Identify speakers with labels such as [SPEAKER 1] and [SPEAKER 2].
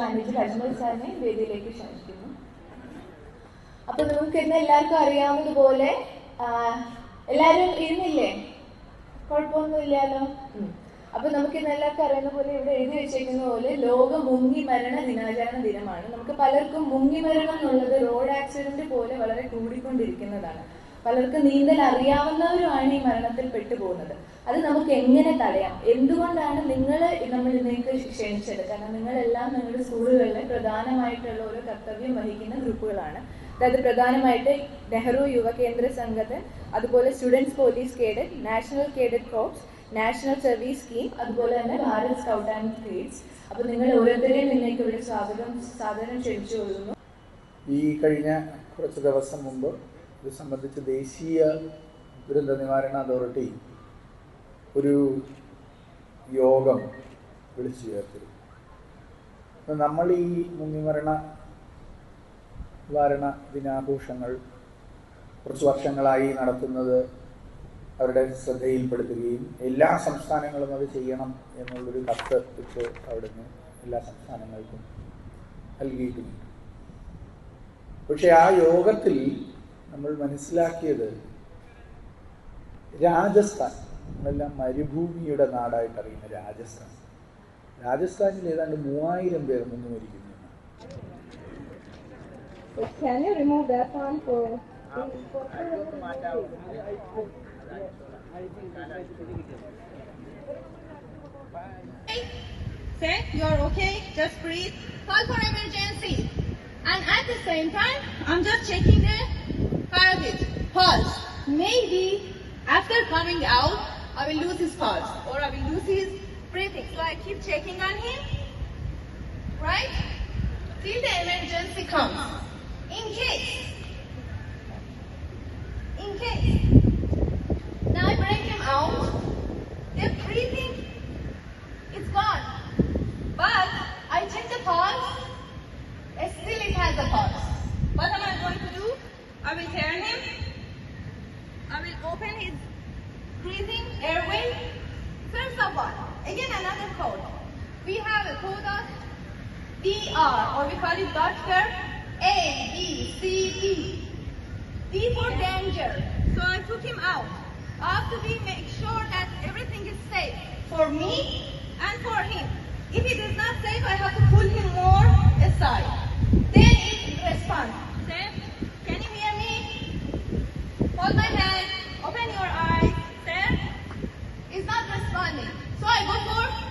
[SPEAKER 1] Manager Ajmal സാറിനെ വേദിയിലേക്ക് ക്ഷണിക്കുന്നു. അപ്പൊ നമുക്ക് ഇന്ന് എല്ലാവർക്കും അറിയാവുന്നതുപോലെ എല്ലാരും എല്ലാവരും ഇരുന്നില്ലേ കുഴപ്പമൊന്നുമില്ലല്ലോ. അപ്പൊ നമുക്ക് ഇന്ന് എല്ലാവർക്കും അറിയുന്ന പോലെ ഇവിടെ എഴുതി വെച്ചിരിക്കുന്ന പോലെ ലോക മുങ്ങി മരണ ദിനാചരണ ദിനമാണ്. നമുക്ക് പലർക്കും മുങ്ങി മരണം എന്നുള്ളത് റോഡ് ആക്സിഡന്റ് പോലെ വളരെ കൂടിക്കൊണ്ടിരിക്കുന്നതാണ്. പലർക്കും നീന്തൽ അറിയാവുന്നവരുമാണ് ഈ മരണത്തിൽ പെട്ടുപോകുന്നത്. അത് നമുക്ക് എങ്ങനെ തടയാം? എന്തുകൊണ്ടാണ് നിങ്ങൾ നമ്മൾ ഇതിലേക്ക് ക്ഷണിച്ചത്? കാരണം നിങ്ങളെല്ലാം നിങ്ങളുടെ സ്കൂളുകളിലെ പ്രധാനമായിട്ടുള്ള ഒരു കർത്തവ്യം വഹിക്കുന്ന ഗ്രൂപ്പുകളാണ്. അതായത് പ്രധാനമായിട്ട് നെഹ്റു യുവ കേന്ദ്ര സംഘത്തിൽ അതുപോലെ students police cadet national cadet corps national service scheme അതുപോലെ തന്നെ ഭാരത് സ്കൗട്ട് ആൻഡ് ഗൈഡ്സ് അപ്പൊ നിങ്ങൾ ഓരോരുത്തരെയും നിങ്ങൾക്ക് ഇവിടെ സ്വാഗതം സാധനം ക്ഷണിച്ചു കൊള്ളുന്നു.
[SPEAKER 2] ഈ കഴിഞ്ഞ കുറച്ച് ദിവസം മുമ്പ് ഇത് സംബന്ധിച്ച് ദേശീയ ദുരന്ത നിവാരണ അതോറിറ്റി ഒരു യോഗം വിളിച്ചു ചേർത്തിരുന്നു. നമ്മൾ ഈ മുങ്ങിമരണ വാരണ ദിനാഘോഷങ്ങൾ കുറച്ച് വർഷങ്ങളായി നടത്തുന്നത് അവരുടെ ശ്രദ്ധയിൽപ്പെടുത്തുകയും എല്ലാ സംസ്ഥാനങ്ങളും അത് ചെയ്യണം എന്നുള്ളൊരു കത്ത് ഇപ്പോൾ അവിടുന്ന് എല്ലാ സംസ്ഥാനങ്ങൾക്കും നൽകിയിട്ടുണ്ട്. പക്ഷേ ആ യോഗത്തിൽ നമ്മൾ മനസ്സിലാക്കിയത് രാജസ്ഥാൻ. നമ്മളെല്ലാം മരുഭൂമിയുടെ നാടായിട്ട് അറിയുന്ന രാജസ്ഥാൻ രാജസ്ഥാനിൽ ഏതാണ്ട് മൂവായിരം പേർ മുങ്ങി മരിക്കുന്നു
[SPEAKER 3] So can you remove that one for?
[SPEAKER 4] Say you're okay, just breathe. Call for emergency. And at the same time, I'm just checking the heartbeat, pulse. Maybe after coming out, I will lose his pulse or I will lose his breathing. So I keep checking on him, right? Till the emergency comes. In case, in case, now I bring him out. The breathing it's gone. But I check the pulse. Still it has a pulse. What am I going to do? I will turn him. I will open his breathing airway. First of all, again another code. We have a code of DR or we call it Doctor A B C D. D for danger. So I took him out. After we make sure that everything is safe for me and for him. If it is not safe, I have to pull him more aside. Then